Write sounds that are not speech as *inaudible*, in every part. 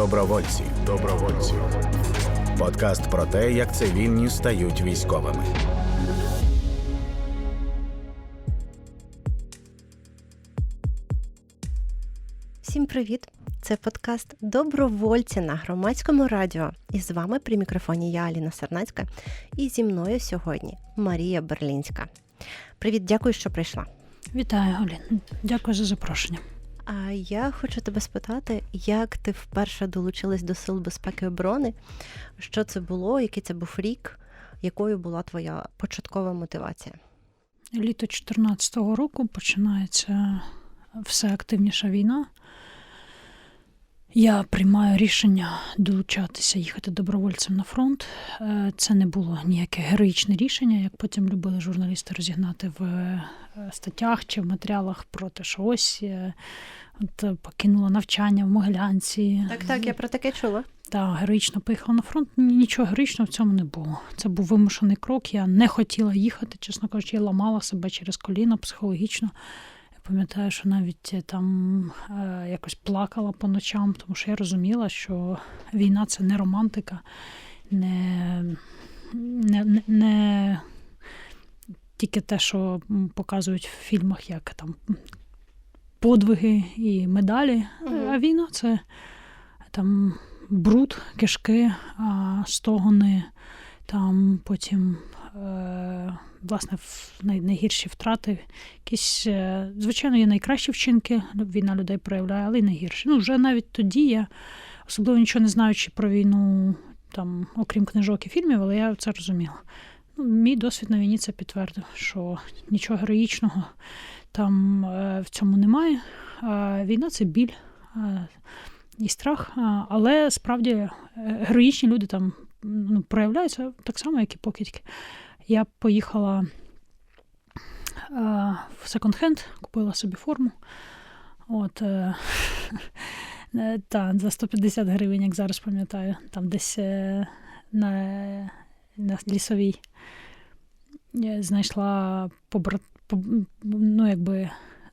Добровольці. Добровольці. Подкаст про те, як цивільні стають військовими. Всім привіт! Це подкаст Добровольці на громадському радіо. І з вами при мікрофоні я Аліна Сарнацька. І зі мною сьогодні Марія Берлінська. Привіт, дякую, що прийшла. Вітаю, Олін. Дякую за запрошення. А я хочу тебе спитати, як ти вперше долучилась до Сил безпеки і оборони? Що це було, який це був рік, якою була твоя початкова мотивація? Літо 2014 року починається все активніша війна. Я приймаю рішення долучатися, їхати добровольцем на фронт. Е, Це не було ніяке героїчне рішення, як потім любили журналісти розігнати в е, статтях чи в матеріалах про те, що ось е, от покинула навчання в Могилянці. Так, так, я про таке чула. та героїчно поїхала на фронт. Нічого героїчного в цьому не було. Це був вимушений крок. Я не хотіла їхати, чесно кажучи, я ламала себе через коліно психологічно. Пам'ятаю, що навіть е, там е, якось плакала по ночам, тому що я розуміла, що війна це не романтика, не, не, не, не тільки те, що показують в фільмах, як там подвиги і медалі. Мгм. А війна це там бруд, кишки, стогони, там потім, е, власне, в- най- найгірші втрати. Якісь, е, звичайно, є найкращі вчинки, війна людей проявляє, але й найгірші. Ну, вже навіть тоді я, особливо нічого не знаючи про війну, там, окрім книжок і фільмів, але я це розуміла. Ну, мій досвід на війні це підтвердив, що нічого героїчного там е, в цьому немає. Війна це біль. е, і страх, але справді героїчні люди там ну, проявляються так само, як і покидьки. Я поїхала а, в секонд-хенд, купила собі форму. От, е, *laughs* е, та, за 150 гривень, як зараз пам'ятаю, там десь е, на, на лісовій знайшла побрат, поб- ну, якби,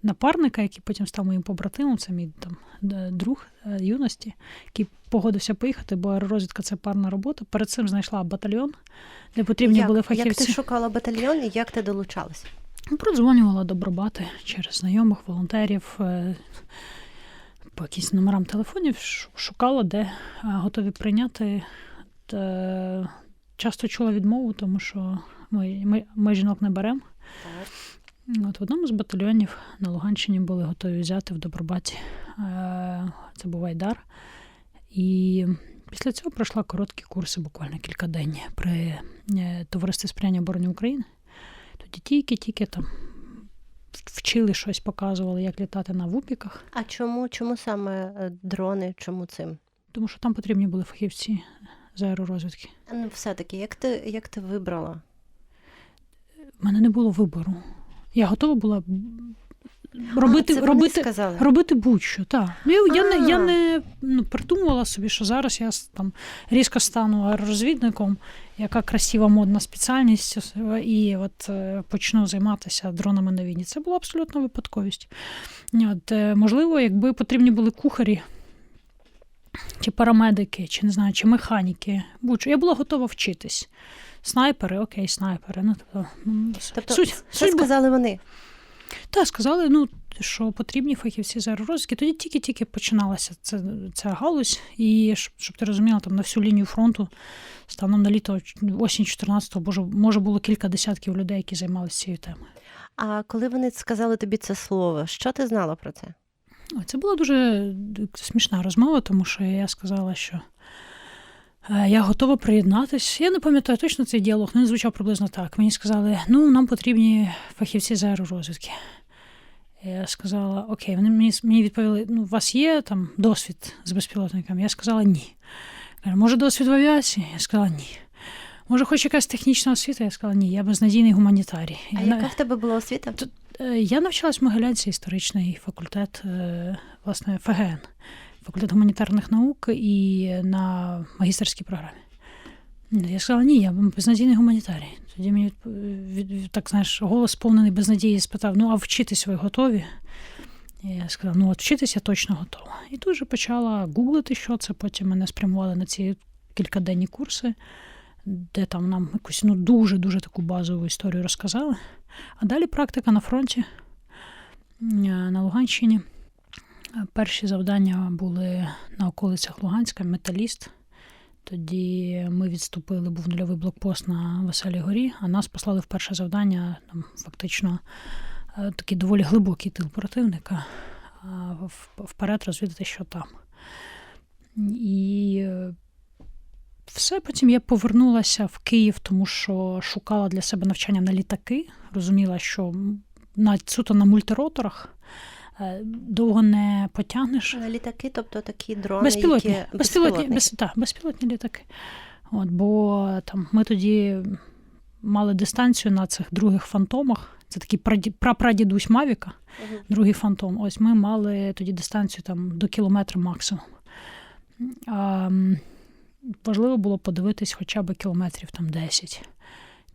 напарника, який потім став моїм побратимом, це мій там друг е, юності, який погодився поїхати, бо аеророзвідка це парна робота. Перед цим знайшла батальйон, де потрібні як, були як ти шукала батальйон і як ти долучалась? Ну, Продзвонювала до Бробати через знайомих, волонтерів, е, по якимось номерам телефонів, шукала, де е, готові прийняти. Часто чула відмову, тому що ми, ми, ми жінок не беремо. От в одному з батальйонів на Луганщині були готові взяти в Добробаті. Е, Це був Айдар. І після цього пройшла короткі курси, буквально кількаденні, при е, товаристві сприяння оборони України. Тоді тільки-тільки там вчили щось, показували, як літати на вупіках, А чому, чому саме е, дрони, чому цим? тому що там потрібні були фахівці з аеророзвідки. Ну, все-таки, як ти, як ти вибрала? У мене не було вибору. Я готова була робити, а, робити, робити будь-що. Так. Ну, я, я, не, я не ну, придумувала собі, що зараз я там різко стану аеророзвідником, яка красива модна спеціальність, і от е, почну займатися дронами на війні. Це була абсолютно випадковість. От, е, можливо, якби потрібні були кухарі. Чи парамедики, чи не знаю, чи механіки. Будь-що. Я була готова вчитись. Снайпери, окей, снайпери. Ну, тобто, Тобто суть, суть сказали вони. так, сказали, ну, що потрібні фахівці з аеророзвідки. Тоді тільки-тільки починалася ця, ця галузь, і щоб, щоб ти розуміла, там на всю лінію фронту станом на літо осінь 14-го, може, може було кілька десятків людей, які займалися цією темою. А коли вони сказали тобі це слово, що ти знала про це? Це була дуже смішна розмова, тому що я сказала, що я готова приєднатись. Я не пам'ятаю точно цей діалог, але він звучав приблизно так. Мені сказали, ну, нам потрібні фахівці з аеророзвідки. Я сказала, окей, вони мені, мені відповіли: ну, у вас є там досвід з безпілотниками? Я сказала ні. Каже, може, досвід в авіації? Я сказала ні. Може, хоч якась технічна освіта? Я сказала ні, я безнадійний гуманітарій. А Я яка в тебе була освіта? Е, Я навчалась в Могилянці історичний факультет, е, власне, ФГН, факультет гуманітарних наук і на магістерській програмі. Я сказала, ні, я безнадійний гуманітарій. Тоді мені так знаєш, голос сповнений безнадії спитав: ну, а вчитись ви готові? І я сказала, ну от вчитися точно готова. І тут же почала гуглити, що це. Потім мене спрямували на ці кількаденні курси, де там нам якусь ну, дуже-дуже таку базову історію розказали. А далі практика на фронті е, на Луганщині. Е, Перші завдання були на околицях Луганська, металіст. Тоді ми відступили, був нульовий блокпост на Веселій горі, а нас послали в перше завдання, там фактично е, такий доволі глибокий тил противника, вперед розвідати, що там. І е, все, потім я повернулася в Київ, тому що шукала для себе навчання на літаки. Розуміла, що на, суто на мультироторах е, довго не потягнеш. Е, Літаки, тобто такі дрони, Безпілотні, які безпілотні, без, та, безпілотні літаки. От, бо там ми тоді мали дистанцію на цих других фантомах. Це такий праді- прапрадідусь Мавіка, Мгм. другий фантом. Ось ми мали тоді дистанцію там, до кілометра максимум. А, важливо було подивитись хоча б кілометрів там 10.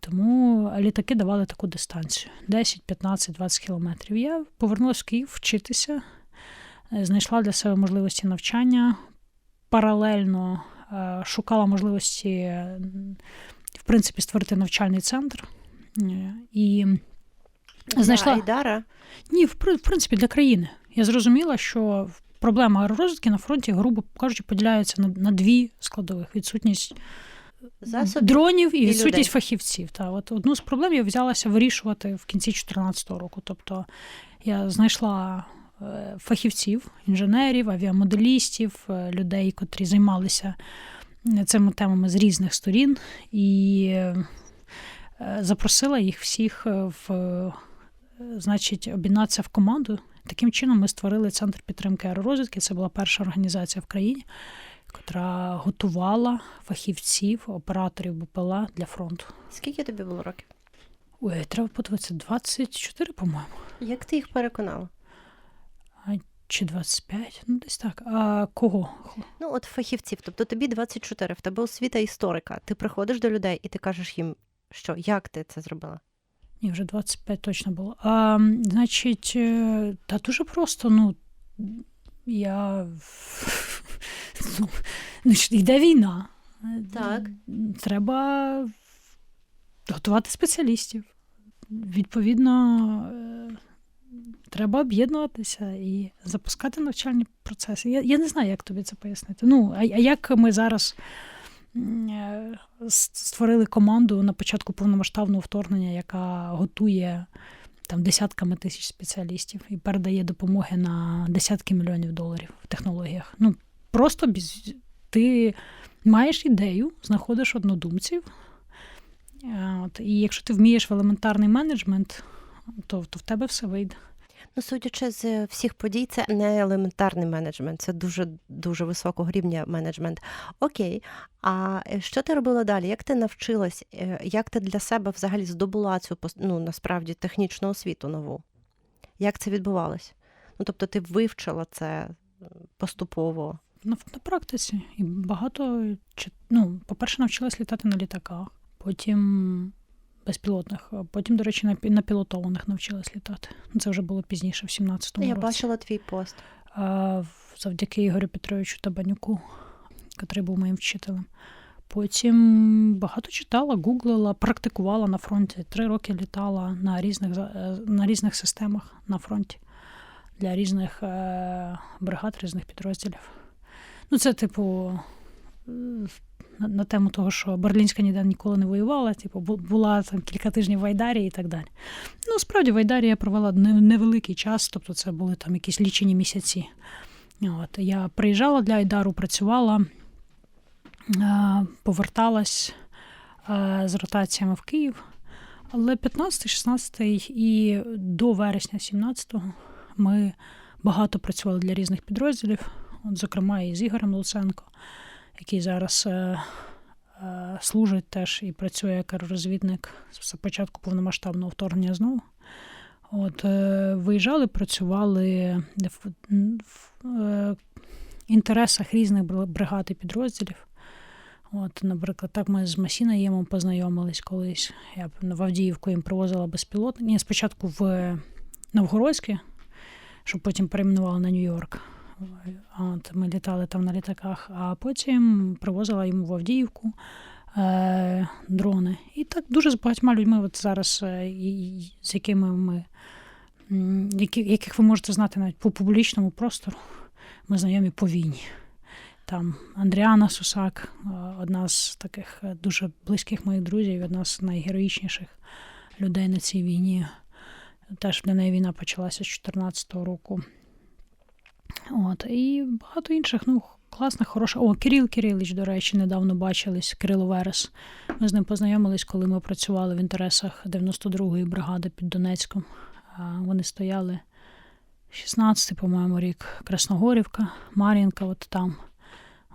Тому літаки давали таку дистанцію: 10, 15, 20 кілометрів. Я повернулася в Київ вчитися, е, знайшла для себе можливості навчання, паралельно е, шукала можливості, в принципі, створити навчальний центр. Е, І знайшла Для Айдара. ні, в в принципі, для країни. Я зрозуміла, що проблема аеророзвідки на фронті, грубо кажучи, поділяється на, на дві складових: відсутність Засобів дронів і і відсутність людей. фахівців. Та от одну з проблем я взялася вирішувати в кінці 2014 року. Тобто я знайшла е, фахівців, інженерів, авіамоделістів, е, людей, котрі займалися е, цими темами з різних сторін, і запросила їх всіх в, значить, об'єднатися в команду. Таким чином ми створили центр підтримки аеророзвідки. Це була перша організація в країні, яка готувала фахівців, операторів БПЛА для фронту. Скільки тобі було років? Ой, треба подивитися, 24, по-моєму, Як ти їх переконала? чи 25, ну десь так. А кого? Ну, от фахівців, тобто тобі 24, в тебе освіта історика. Ти приходиш до людей і ти кажеш їм, що як ти це зробила? Ні, вже 25 точно було. А, значить, е, та дуже просто, ну, я. Ну, ну, йде війна. Так. Треба готувати спеціалістів. Відповідно, е, треба об'єднуватися і запускати навчальні процеси. Я, я не знаю, як тобі це пояснити. Ну, а, а як ми зараз е, створили команду на початку повномасштабного вторгнення, яка готує там десятками тисяч спеціалістів і передає допомоги на десятки мільйонів доларів в технологіях. Ну, просто без... ти маєш ідею, знаходиш однодумців. е, От, і якщо ти вмієш в елементарний менеджмент, то, то в тебе все вийде. Ну, судячи з всіх подій, це не елементарний менеджмент, це дуже дуже високого рівня менеджмент. Окей, а е, що ти робила далі? Як ти навчилась? е, Як ти для себе взагалі здобула цю ну, насправді технічну освіту нову? Як це відбувалось? Ну, тобто, ти вивчила це е, поступово. На, на практиці. І багато ну, по-перше, навчилась літати на літаках, потім безпілотних, потім, до речі, на, на пілотованих навчилась літати. Ну, Це вже було пізніше, в 17-му Я році. бачила твій пост. а, завдяки Ігорю Петровичу Табанюку, який був моїм вчителем. Потім багато читала, гуглила, практикувала на фронті. Три роки літала на різних, е, на різних системах на фронті для різних е, бригад, різних підрозділів. Ну, це, типу, на, тему того, що Берлінська ніде ніколи не воювала, типу, була там кілька тижнів в Айдарі і так далі. Ну, справді, в Айдарі я провела невеликий час, тобто це були там якісь лічені місяці. От, я приїжджала для Айдару, працювала, поверталась з ротаціями в Київ. Але 15-16 і до вересня 17-го ми багато працювали для різних підрозділів, от, зокрема, і з Ігорем Луценко, який зараз е, е, служить теж і працює як аеророзвідник з початку повномасштабного вторгнення знову. От, е, виїжджали, працювали в, в інтересах різних бр- бригад і підрозділів. От, наприклад, так ми з Масінаємом познайомились колись. Я в Авдіївку їм привозила безпілотник. Ні, спочатку в Новгородське, що потім перейменували на Нью-Йорк. От, ми літали там на літаках, а потім привозила йому в Авдіївку е, дрони. І так дуже з багатьма людьми, от зараз, е, з якими ми, які, яких ви можете знати навіть по публічному простору, ми знайомі по війні. Там Андріана Сусак, е, одна з таких е, дуже близьких моїх друзів, одна з найгероїчніших людей на цій війні. Теж для неї війна почалася з 2014 року. От, і багато інших, ну, класних, хороших. О, Кирил Кирилич, до речі, недавно бачились, Кирило Верес. Ми з ним познайомились, коли ми працювали в інтересах 92-ї бригади під Донецьком. Вони стояли 16-й, по-моєму, рік Красногорівка, Мар'їнка, от там.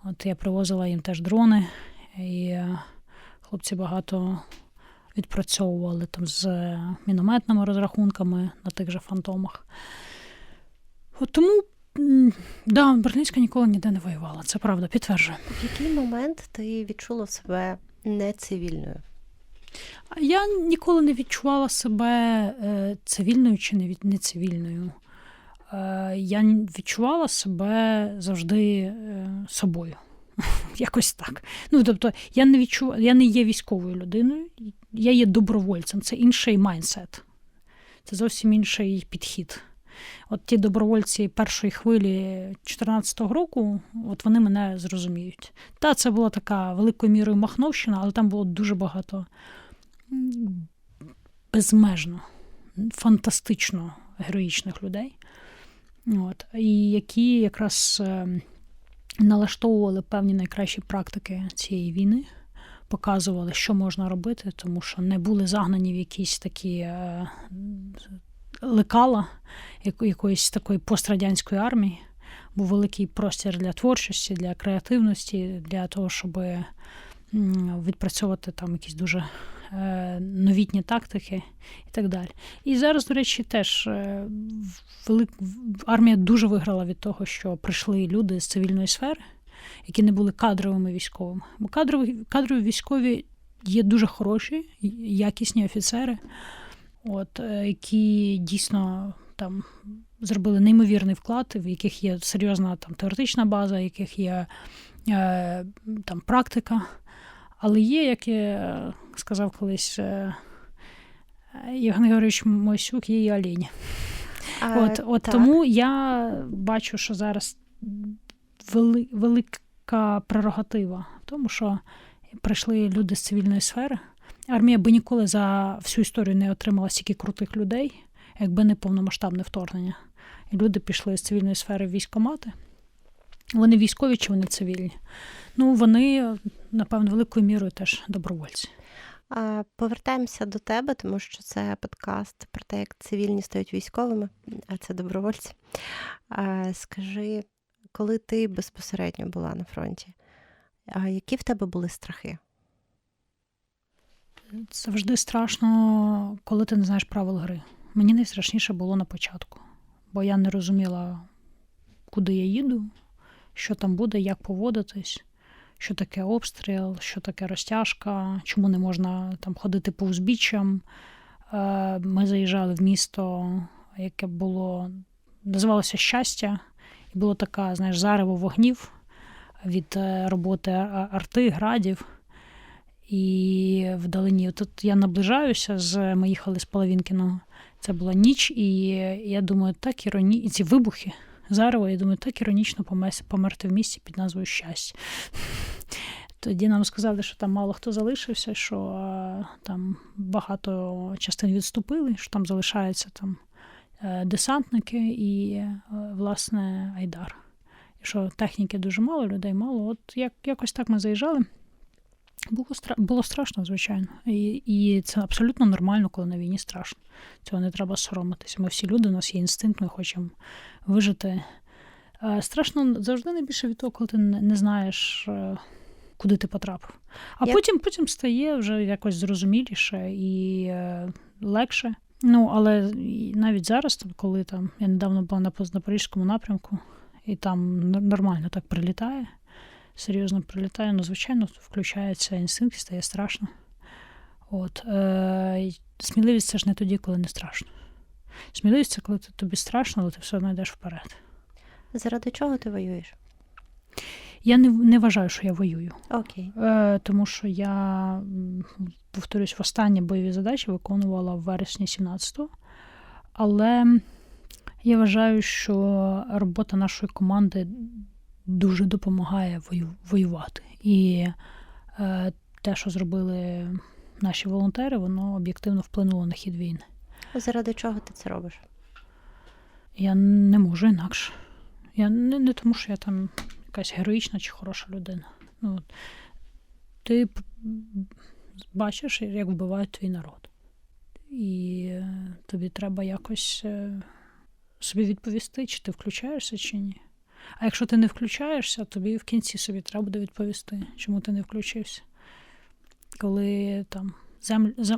От я привозила їм теж дрони, і е, хлопці багато відпрацьовували там з е, мінометними розрахунками на тих же фантомах. От тому, да, Берлінська ніколи ніде не воювала, це правда, підтверджую. В який момент ти відчула себе нецивільною? Я ніколи не відчувала себе е, цивільною чи нецивільною. Е, Я відчувала себе завжди е, собою. *laughs* Якось так. Ну, тобто, я не відчув... я не є військовою людиною, я є добровольцем. Це інший майндсет. Це зовсім інший підхід. От ті добровольці першої хвилі 2014 року, от вони мене зрозуміють. Та, це була така великою мірою махновщина, але там було дуже багато безмежно, фантастично героїчних людей, от, і які якраз е, налаштовували певні найкращі практики цієї війни, показували, що можна робити, тому що не були загнані в якісь такі е, лекала якоїсь такої пострадянської армії. Був великий простір для творчості, для креативності, для того, щоб відпрацьовувати там якісь дуже е, новітні тактики і так далі. І зараз, до речі, теж е, велик... армія дуже виграла від того, що прийшли люди з цивільної сфери, які не були кадровими військовими. Бо кадрові, кадрові військові є дуже хороші, якісні офіцери, от, е, які дійсно там зробили неймовірний вклад, в яких є серйозна там теоретична база, в яких є е, там практика. Але є, як я сказав колись е, Євген Георгійович Мойсюк, є і олені. А, От, от так. тому я бачу, що зараз вели, велика прерогатива в тому, що прийшли люди з цивільної сфери. Армія би ніколи за всю історію не отримала стільки крутих людей, якби не повномасштабне вторгнення. І люди пішли з цивільної сфери в військкомати. Вони військові чи вони цивільні? Ну, вони, напевно, великою мірою теж добровольці. Повертаємося до тебе, тому що це подкаст про те, як цивільні стають військовими, а це добровольці. Скажи, коли ти безпосередньо була на фронті, які в тебе були страхи? Завжди страшно, коли ти не знаєш правил гри. Мені найстрашніше було на початку, бо я не розуміла, куди я їду, що там буде, як поводитись, що таке обстріл, що таке розтяжка, чому не можна там ходити по узбіччям. Е, Ми заїжджали в місто, яке було, називалося щастя, і було така, знаєш, зарево вогнів від е, роботи арти, градів. І вдалині. Тут я наближаюся з ми їхали з Половінкіного. Це була ніч, і я думаю, так іроні... і ці вибухи зарево, я думаю, так іронічно померти в місті під назвою Щастя. *laughs* Тоді нам сказали, що там мало хто залишився, що там багато частин відступили, що там залишаються там е, десантники і, е, власне, Айдар. І що техніки дуже мало, людей мало. От як, якось так ми заїжджали. Було, стра... було страшно, звичайно. І, і це абсолютно нормально, коли на війні страшно. Цього не треба соромитися. Ми всі люди, у нас є інстинкт, ми хочемо вижити. Страшно завжди найбільше від того, коли ти не знаєш, е, куди ти потрапив. А Я- потім, потім стає вже якось зрозуміліше і е, легше. Ну, але навіть зараз, коли там я недавно була на Запорізькому напрямку, і там нормально так прилітає, серйозно прилітає, ну, звичайно, включається інстинкт і стає страшно. От, е, сміливість це ж не тоді, коли не страшно. Сміливість це коли тобі страшно, але ти все одно йдеш вперед. Заради чого ти воюєш? Я не, не вважаю, що я воюю. Окей. Е, тому що я, повторюсь, востаннє бойові задачі виконувала в вересні 17-го. Але я вважаю, що робота нашої команди дуже допомагає воювати. І е, те, що зробили наші волонтери, воно об'єктивно вплинуло на хід війни. Заради чого ти це робиш? Я не можу інакше. Я не, не тому, що я там якась героїчна чи хороша людина. Ну, от. ти бачиш, як вбивають твій народ. І е, тобі треба якось е, собі відповісти, чи ти включаєшся, чи ні. А якщо ти не включаєшся, тобі в кінці собі треба буде відповісти, чому ти не включився. Коли там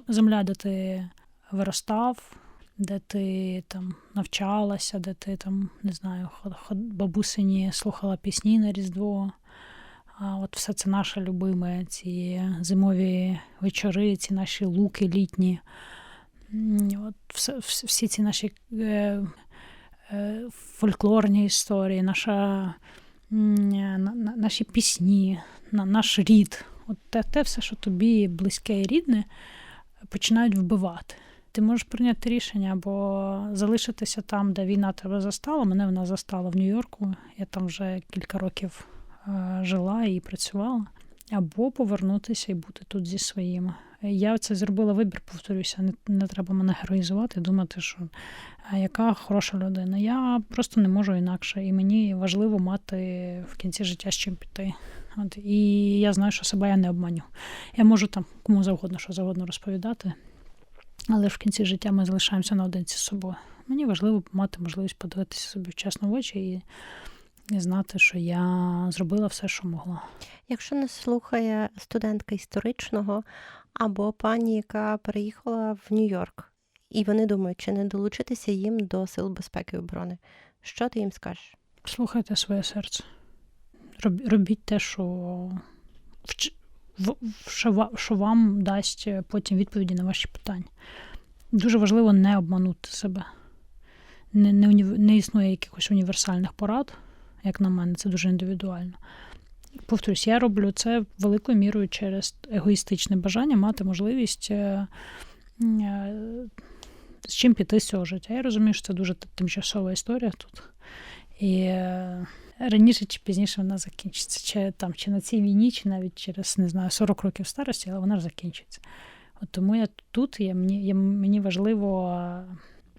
земля, де ти виростав, де ти там навчалася, де ти там, не знаю, бабусині слухала пісні на Різдво. А от все це наше любиме, ці зимові вечори, ці наші луки літні. От всі ці наші е, фольклорні історії, наша, на, на- наші пісні, на, наш рід. От те, те все, що тобі близьке і рідне, починають вбивати ти можеш прийняти рішення або залишитися там, де війна тебе застала. Мене вона застала в Нью-Йорку. Я там вже кілька років е, жила і працювала. Або повернутися і бути тут зі своїми. Я це зробила вибір, повторюся, не, не треба мене героїзувати, думати, що яка хороша людина. Я просто не можу інакше, і мені важливо мати в кінці життя з чим піти. От, і я знаю, що себе я не обманю. Я можу там кому завгодно, що завгодно розповідати, але ж в кінці життя ми залишаємося наодинці з собою. Мені важливо мати можливість подивитися собі чесно в очі і, і знати, що я зробила все, що могла. Якщо нас слухає студентка історичного або пані, яка переїхала в Нью-Йорк, і вони думають, чи не долучитися їм до сил безпеки і оборони, що ти їм скажеш? Слухайте своє серце. Робіть те, що, що, вам дасть потім відповіді на ваші питання. Дуже важливо не обманути себе. Не, не, не існує якихось універсальних порад, як на мене, це дуже індивідуально. Повторюсь, я роблю це великою мірою через егоїстичне бажання мати можливість е, е, з чим піти з цього життя. Я розумію, що це дуже тимчасова історія тут. І е, раніше чи пізніше вона закінчиться. Чи, там, чи на цій війні, чи навіть через не знаю, 40 років старості, але вона ж закінчиться. От тому я тут, я, мені, я, мені важливо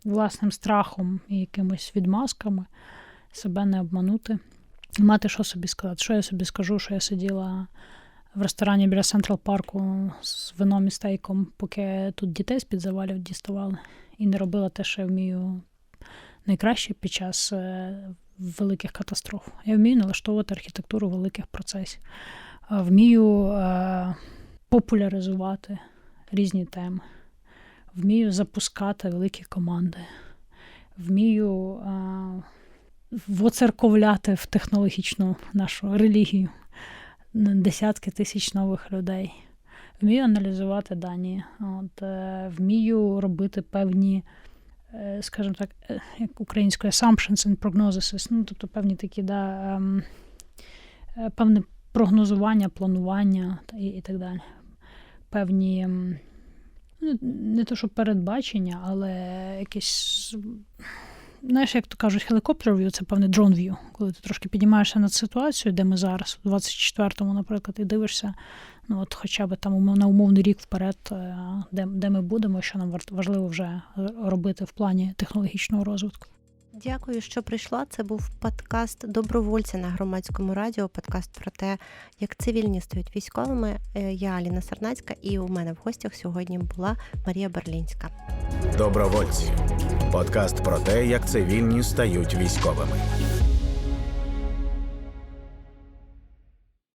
власним страхом і якимось відмазками себе не обманути, мати що собі сказати. Що я собі скажу, що я сиділа в ресторані біля Централ парку з вином і стейком, поки тут дітей з-під завалів діставали, і не робила те, що я вмію найкраще під час е, великих катастроф. Я вмію налаштовувати архітектуру великих процесів, Е, вмію е, популяризувати різні теми, вмію запускати великі команди, вмію е, воцерковляти в технологічну нашу релігію десятки тисяч нових людей. Вмію аналізувати дані, от, е, вмію робити певні, е, скажімо так, е, як українською assumptions and prognosis, ну, тобто певні такі, да, ем, певне прогнозування, планування і, і так далі. Певні, ну, не то, що передбачення, але якісь. Знаєш, як то кажуть, helicopter view – це певне дрон-в'ю, коли ти трошки піднімаєшся над ситуацією, де ми зараз, у 24-му, наприклад, і дивишся, ну от хоча б там на умовний рік вперед, е, де, де ми будемо, що нам важливо вже робити в плані технологічного розвитку. Дякую, що прийшла. Це був подкаст добровольця на громадському радіо. Подкаст про те, як цивільні стають військовими. Е, Я Аліна Сарнацька, і у мене в гостях сьогодні була Марія Берлінська. Добровольці. Подкаст про те, як цивільні стають військовими.